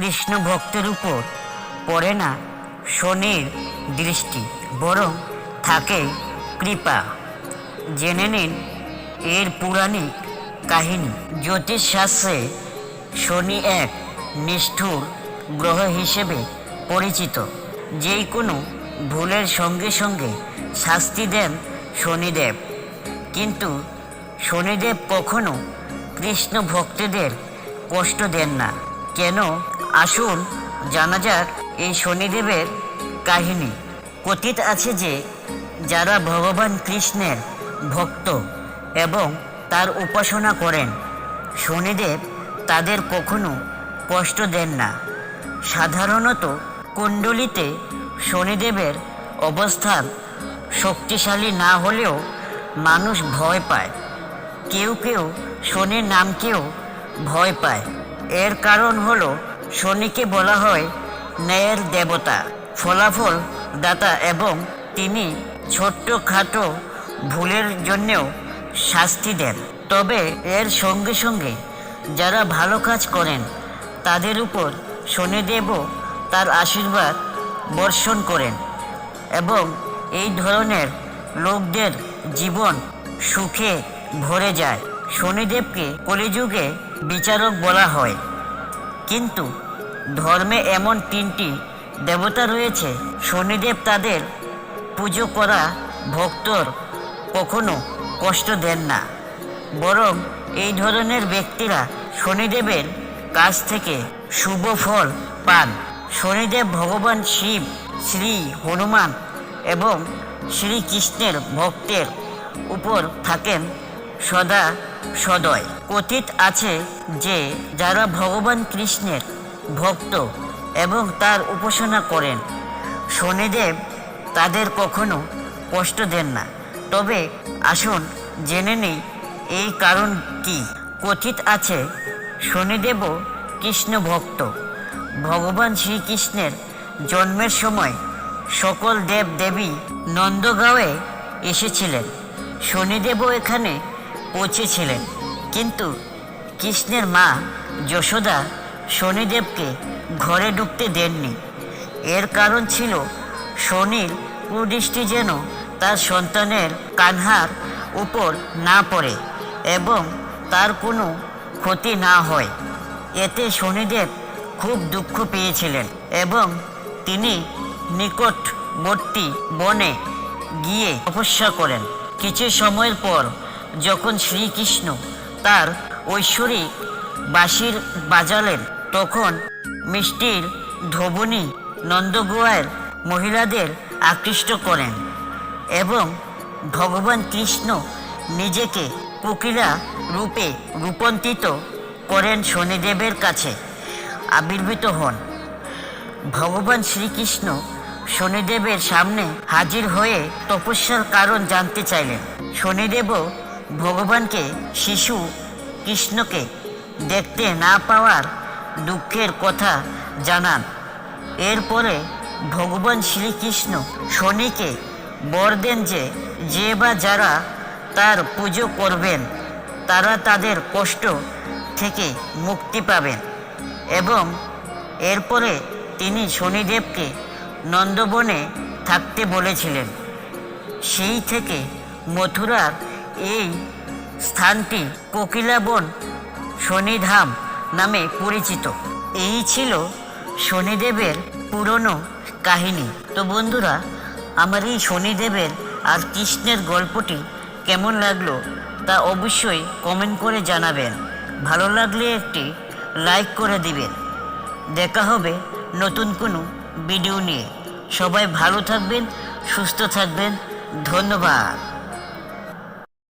কৃষ্ণ ভক্তের উপর পড়ে না শনির দৃষ্টি, বরং থাকে কৃপা। জেনে নিন এর পৌরাণিক কাহিনী। জ্যোতিষশাস্ত্রে শনি এক নিষ্ঠুর গ্রহ হিসেবে পরিচিত। যেই কোনো ভুলের সঙ্গে সঙ্গে শাস্তি দেন শনিদেব। কিন্তু শনিদেব কখনো কৃষ্ণ ভক্তদের কষ্ট দেন না। কেন আসুন, জানা যাক এই শনিদেবের কাহিনী। কথিত আছে যে, যারা ভগবান কৃষ্ণের ভক্ত এবং তার উপাসনা করেন, শনিদেব তাদের কখনো কষ্ট দেন না। সাধারণত কুণ্ডলিতে শনিদেবের অবস্থান শক্তিশালী না হলেও মানুষ ভয় পায়। কেউ কেউ শনির নামকেও ভয় পায়। এর কারণ হলো শনিকে বলা হয় ন্যায়ের দেবতা। ফলাফল দাতা এবং তিনি ছোট্ট খাটো ভুলের জন্যেও শাস্তি দেন। তবে এর সঙ্গে সঙ্গে যারা ভালো কাজ করেন, তাদের উপর শনিদেবও তার আশীর্বাদ বর্ষণ করেন এবং এই ধরনের লোকদের জীবন সুখে ভরে যায়। শনিদেবকে কলিযুগে বিচারক বলা হয়। কিন্তু ধর্মে এমন তিনটি দেবতা রয়েছে, শনিদেব তাদের পুজো করা ভক্তর কখনো কষ্ট দেন না। বরং এই ধরনের ব্যক্তিরা শনিদেবের কাছ থেকে শুভ ফল পান। শনিদেব ভগবান শিব, শ্রী হনুমান এবং শ্রীকৃষ্ণের ভক্তের উপর থাকেন সদা সদয়। কথিত আছে যে, যারা ভগবান কৃষ্ণের ভক্ত এবং তার উপাসনা করেন। শনিদেব তাদের কখনো কষ্ট দেন না। তবে আসুন, জেনে নেই এই কারণ কি? কথিত আছে, শনিদেবও কৃষ্ণ ভক্ত। ভগবান শ্রীকৃষ্ণের জন্মের সময় সকল দেব দেবী নন্দগাঁওয়ে এসেছিলেন। শনিদেবও এখানে পৌঁছেছিলেন। কিন্তু কৃষ্ণের মা যশোদা শনিদেবকে ঘরে ঢুকতে দেননি। এর কারণ ছিল শনির কুদৃষ্টি যেন তার সন্তানের কানহার উপর না পড়ে এবং তার কোনো ক্ষতি না হয়। এতে শনিদেব খুব দুঃখ পেয়েছিলেন এবং তিনি নিকটবর্তী বনে গিয়ে তপস্যা করেন। কিছু সময়ের পর যখন শ্রীকৃষ্ণ তার ঐশ্বরিক বাঁশির বাজালেন তখন মিষ্টির ধবনী নন্দগোয়ার মহিলাদের আকৃষ্ট করেন এবং ভগবান কৃষ্ণ নিজেকে কোকিলা রূপে রূপান্তরিত করেন শনিদেবের কাছে আবির্ভূত হন। ভগবান শ্রীকৃষ্ণ শনিদেবের সামনে হাজির হয়ে তপস্যার কারণ জানতে চাইলেন। শনিদেবও ভগবানকে শিশু কৃষ্ণকে দেখতে না পাওয়ার দুঃখের কথা জানান। এরপরে ভগবান শ্রীকৃষ্ণ শনিকে বর দেন যে যে বা যারা তার পুজো করবেন, তারা তাদের কষ্ট থেকে মুক্তি পাবেন এবং এরপরে তিনি শনিদেবকে নন্দবনে থাকতে বলেছিলেন। সেই থেকে মথুরার এই স্থানটি কোকিলাবন শনিধাম নামে পরিচিত। এই ছিল শনিদেবের পুরনো কাহিনী। তো বন্ধুরা, আমার এই শনিদেবের আর কৃষ্ণের গল্পটি কেমন লাগল তা অবশ্যই কমেন্ট করে জানাবেন। ভালো লাগলে একটি লাইক করে দিবেন। দেখা হবে নতুন কোনো ভিডিও নিয়ে। সবাই ভালো থাকবেন, সুস্থ থাকবেন। ধন্যবাদ।